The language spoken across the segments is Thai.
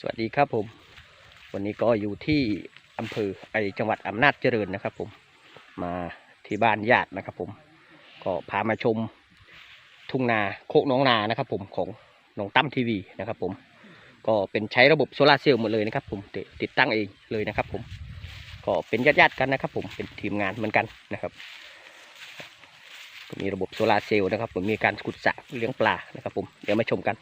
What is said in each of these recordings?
สวัสดีครับผม วันนี้ก็อยู่ที่อำเภอไอจังหวัดอำนาจเจริญนะครับ ผมมาที่บ้านญาตินะครับ ผม ก็พามาชมทุ่งนาโคกน้องนานะครับ ผมของน้องตั้มทีวีนะครับ ผม ก็เป็นใช้ระบบโซลาเซลล์หมดเลยนะครับ ผมติดติดตั้งเองเลยนะครับ ผม ก็เป็นญาติๆกันนะครับ ผมเป็นทีมงานเหมือนกันนะครับมีระบบโซลาเซลล์นะครับ ผมมีการขุดสระเลี้ยงปลานะครับ ผมเดี๋ยวมาชมกัน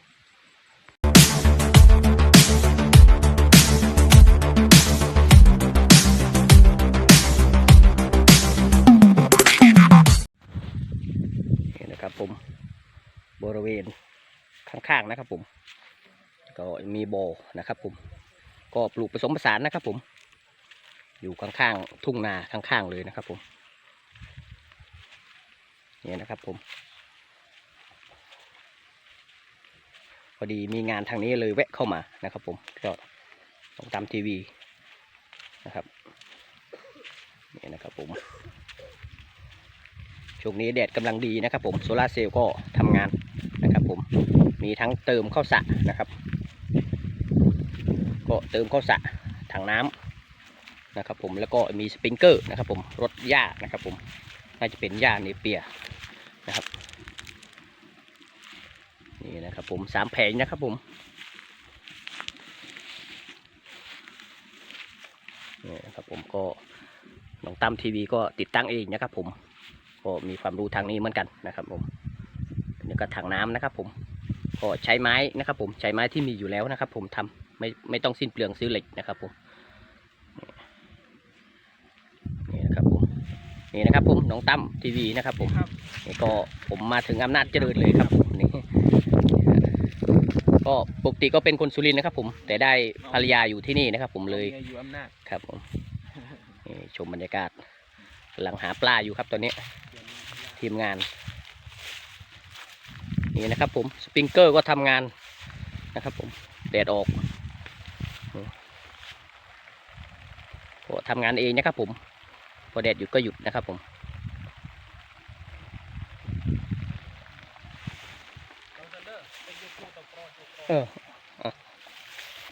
างๆนะครับผม ก็มีโบนะครับผม ก็ปลูกผสมผสานนะครับผม อยู่ข้างๆทุ่งนาข้างๆเลยนะครับผมนี่นะครับผม พอดีมีงานทางนี้เลยแวะเข้ามานะครับผม ก็ต้องตามทีวีนะครับนี่นะครับผมช่วงนี้แดดกำลังดีนะครับผมโซลาเซลล์ก็ทำงานนะครับผม มีทั้งเติมเข้าสระนะครับ ก็เติมเข้าสระถังน้ำนะครับผมแล้วก็มีสปริงเกอร์นะครับผมรถหญ้านะครับผมน่าจะเป็นหญ้าเนเปียนะครับนี่นะครับผมสามแผงนะครับผมนี่นะครับผมก็น้องตั้มทีวีก็ติดตั้งเองนะครับผมก็มีความรู้ทางนี้เหมือนกันนะครับผมนี่ก็ถังน้ำนะครับผม ก็ใช้ไม้นะครับผมใช้ไม้ที่มีอยู่แล้วนะครับ ผมทำไม่ไม่ต้องสิ้นเปลืองซื้อเหล็กนะครับผมนี่นะครับผมนี่นะครับผมน้องตั้มทีวีนะครับผมครับนี่ก็ผมมาถึงอำนาจเจริญเลยครับผมนี่ก็ปกติก็เป็นคนสุรินทร์นะครับผมแต่ได้ภรรยาอยู่ที่นี่นะครับ ผมเลยมีอยู่อำนาจครับผมนี่ชมบรรยากาศกำลังหาปลาอยู่ครับตอนนี้ ทีมงาน นี่นะครับผมสปริงเกอร์ก็ทำงานนะครับผมแดดออกก็ทำงานเองนะครับผมพอแดดหยุดก็หยุดนะครับผมเออ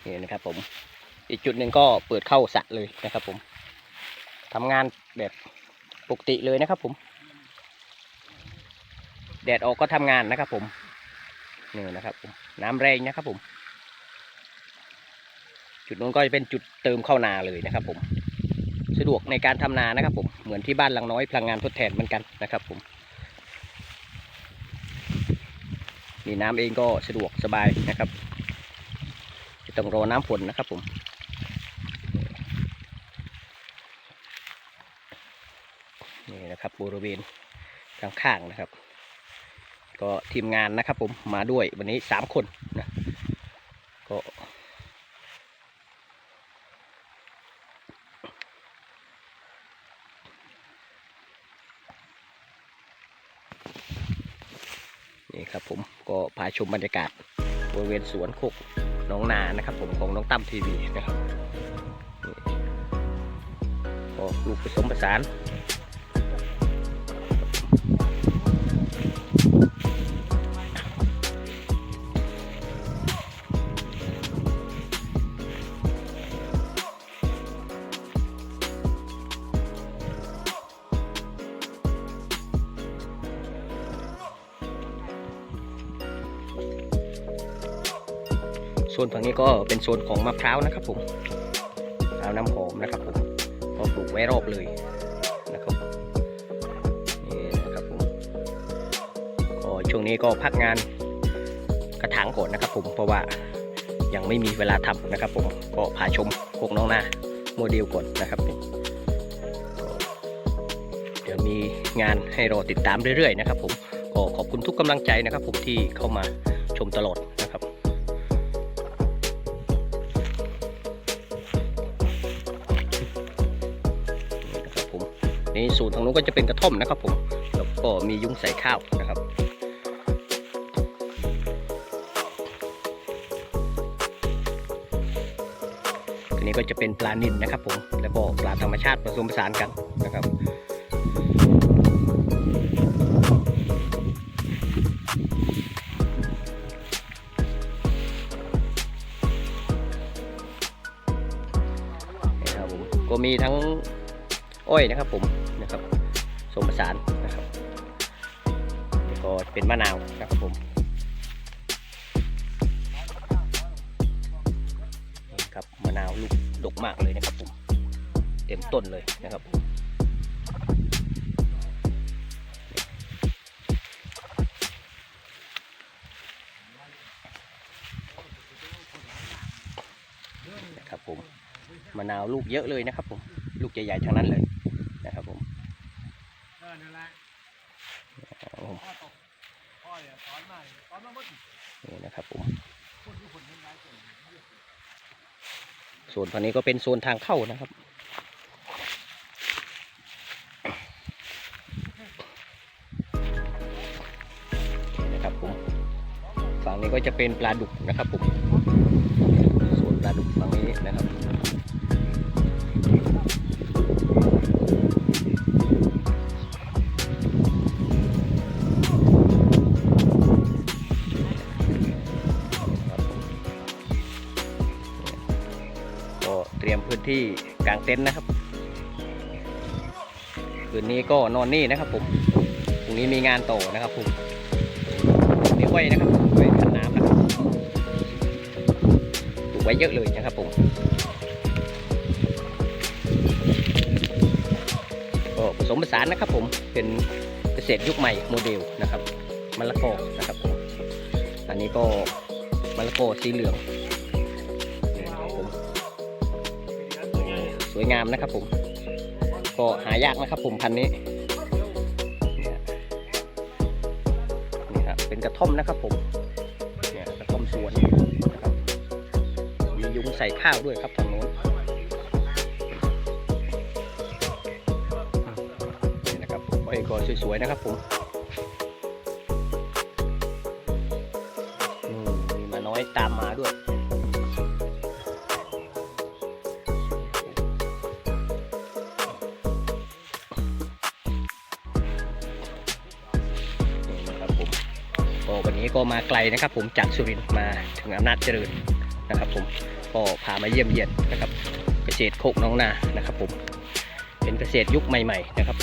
นี่นะครับผม อีกจุดหนึ่งก็เปิดเข้าสระเลยนะครับผมทำงานแบบปกติเลยนะครับผม แดดออกก็ทำงานนะครับผมนี่นะครับผมน้ำแรงนะครับผม จุดนู้นก็จะเป็นจุดเติมเข้านาเลยนะครับ ผม สะดวกในการทำนานะครับ ผมเหมือนที่บ้านหลังน้อยพลังงานทดแทนเหมือนกันนะครับ ผมมีน้ำเองก็สะดวกสบายนะครับไม่ต้องรอน้ำฝนนะครับผมนี่นะครับบริเวณข้างๆนะครับ ก็ทีมงานนะครับผมมาด้วยวันนี้สามคนนะก็นี่ครับผมก็พาชมบรรยากาศบริเวณสวนโคกหน้องนานะครับผมของน้องตั้มทีวีนะครับก็ปลูกผสมผสาน โซนฝั่งนี้ก็เป็นโซนของมะพร้าวนะครับผมมะพร้าวน้ำหอมนะครับผมก็ปลูกไว้รอบเลยนะครับนี่นะครับผมก็ช่วงนี้ก็พักงานกระถางก่อนนะครับผมเพราะว่ายังไม่มีเวลาทำนะครับผมก็พาชมโคกน้องนาโมเดลก่อนนะครับผมเดี๋ยวมีงานให้รอติดตามเรื่อยๆนะครับผมก็ขอบคุณทุกกำลังใจนะครับผมที่เข้ามาชมตลอด ผมนี่สูตรทางนู้นก็จะเป็นกระท่อมนะครับผมแล้วก็มียุ้งใส่ข้าวนะครับทีนี้ก็จะเป็นปลานิลนะครับผมแล้วก็ปลาธรรมชาติผสมผสานกันนะครับนก็มีทั้งอ้อยนะครับผม นะครับสมผสานนะครับแล้วก็เป็นมะนาวนะครับผมนี่ครับมะนาวลูกดกมากเลยนะครับผมเต็มต้นเลยนะครับผมนะครับผมมะนาวลูกเยอะเลยนะครับผมลูกใหญ่ๆทั้งนั้นเลย ออนั่นแหละครับผมพ่อตกพ่ออย่าสอนมาสอนมาหมดนี่นะครับผมคนทุกคนทั้งหลายคนส่วนฝั่งนี้ก็เป็นโซนทางเข้านะครับนี่นะครับผมฝั่งนี้ก็จะเป็นปลาดุกนะครับผมส่วนปลาดุกฝั่งนี้นะครับ เต็นท์นะครับคืนนี้ก็นอนนี่นะครับผมพรุ่งนี้มีงานต่อนะครับผมมีไว้นะครับไว้ขันน้ำนะครับปลูกไว้เยอะเลยนะครับผมก็ผสมผสานนะครับผมเป็นเกษตรยุคใหม่โมเดลนะครับมะละกอนะครับผมอันนี้ก็มะละกอสีเหลือง สวยงามนะครับผม ก็หายากนะครับผมพันนี้นี่ครับเป็นกระท่อมนะครับผมเนี่ยกระท่อมสวนนะครับมียุงใส่ข้าวด้วยครับทางโน้นนี่นะครับไอ้ยก็สวยๆนะครับผมมีมาน้อยตามมาด้วย วันนี้ก็มาไกลนะครับ ผมจากสุรินทร์มาถึงอำนาจเจริญนะครับ ผมก็พามาเยี่ยมเยียนนะครับ เกษตรโคกน้องนานะครับ ผมเป็นเกษตรยุคใหม่ ๆ นะครับ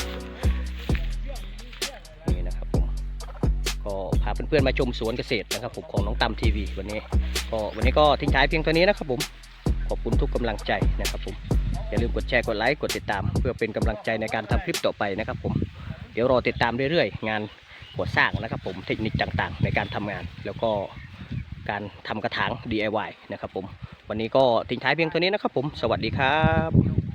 นี่นะครับผมก็พาเพื่อนๆมาชมสวนเกษตรนะครับ ผมของน้องตำทีวีวันนี้ก็วันนี้ก็ทิ้งท้ายเพียงเท่านี้นะครับ ผมขอบคุณทุกกำลังใจนะครับผมอย่าลืมกดแชร์กดไลค์กดติดตาม เพื่อเป็นกำลังใจในการทำคลิปต่อไปนะครับ ผมเดี๋ยวรอติดตามเรื่อยๆ งาน ก่อสร้างนะครับผมเทคนิคต่างๆ ในการทำงาน แล้วก็การทำกระถาง DIY นะครับผมวันนี้ก็ทิ้งท้ายเพียงเท่านี้นะครับผมสวัสดีครับ